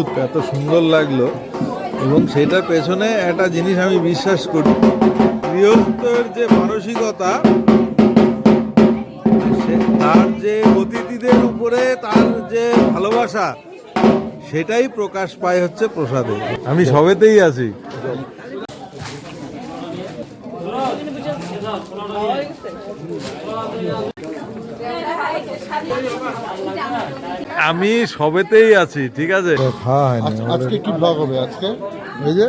অদ্ভুত, এত সুন্দর লাগল। এবং সেটার পেছনে একটা জিনিস আমি বিশ্বাস করি। গৃহস্থের যে মানসিকতা তার যে অতিথিদের উপরে তার যে ভালোবাসা, সেটাই প্রকাশ পায় হচ্ছে প্রসাদে। আমি সবেতেই আছি। আমি সবেতেই আছি ঠিক আছে? আজকে কি ব্লগ হবে আজকে? এই যে?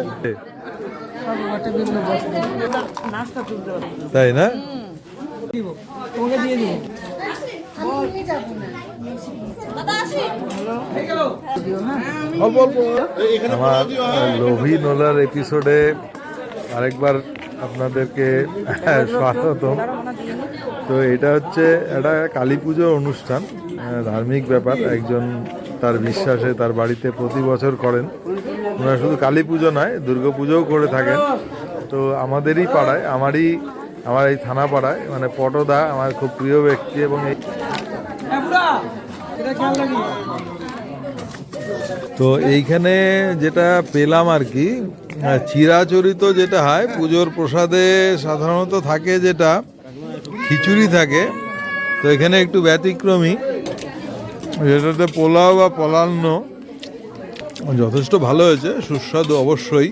তাই না? আমার লোভী নোলার এপিসোডে আরেকবার আপনাদেরকে স্বাগতম। তো এটা হচ্ছে একটা কালী পুজোর অনুষ্ঠান ধার্মিক ব্যাপার। একজন তার বিশ্বাসে তার বাড়িতে প্রতি বছর করেন। ওনারা শুধু কালী পুজো নয়, দুর্গা পুজোও করে থাকেন। তো আমাদেরই পাড়ায়, আমারই, আমার এই থানা পাড়ায় মানে পটদা আমার খুব প্রিয় ব্যক্তি এবং এই তো এইখানে যেটা পেলাম আর কি চিরাচরিত যেটা হয়, পুজোর প্রসাদে সাধারণত থাকে যেটা খিচুড়ি থাকে তো এখানে একটু ব্যতিক্রমী। যেটাতে পোলাও বা পলান্ন যথেষ্ট ভালো হয়েছে সুস্বাদু অবশ্যই।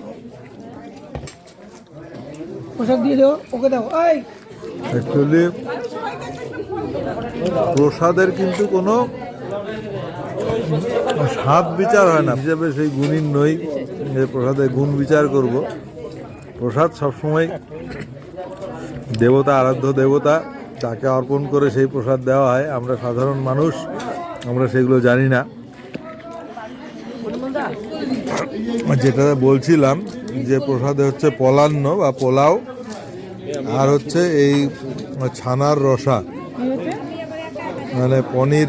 অ্যাকচুয়ালি প্রসাদের কিন্তু কোনো স্বাদ বিচার হয় না। হিসেবে সেই গুণীর নই যে প্রসাদের গুণ বিচার করব। প্রসাদ সবসময় দেবতা আরাধ্য দেবতা তাকে অর্পণ করে সেই প্রসাদ দেওয়া হয়। আমরা সাধারণ মানুষ আমরা সেগুলো জানি না। যেটা বলছিলাম যে প্রসাদে হচ্ছে পলান্ন বা পোলাও আর হচ্ছে এই ছানার রসা মানে পনির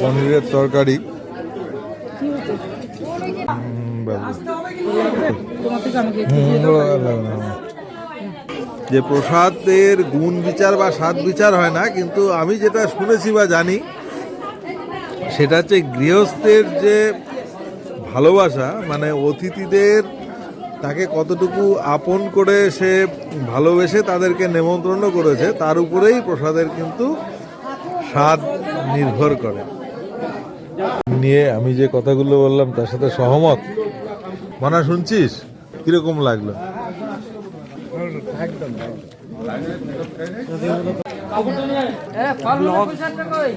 পনিরের তরকারি। হুম, বাবু। তোমার থেকে আমাকে হুম, লাগবে না। যে প্রসাদের গুণ বিচার বা স্বাদ বিচার হয় না, কিন্তু আমি যেটা শুনেছি বা জানি, সেটা হচ্ছে গৃহস্থের যে ভালোবাসা মানে অতিথিদের তাকে কতটুকু আপন করে সে ভালোবেসে তাদেরকে নেমন্ত্রণ করেছে, তার উপরেই প্রসাদের কিন্তু স্বাদ নির্ভর করে। নিয়ে আমি যে কথাগুলো বললাম, তার সাথে সহমত। মানা, শুনছিস? কীরকম লাগল? পয়সা কই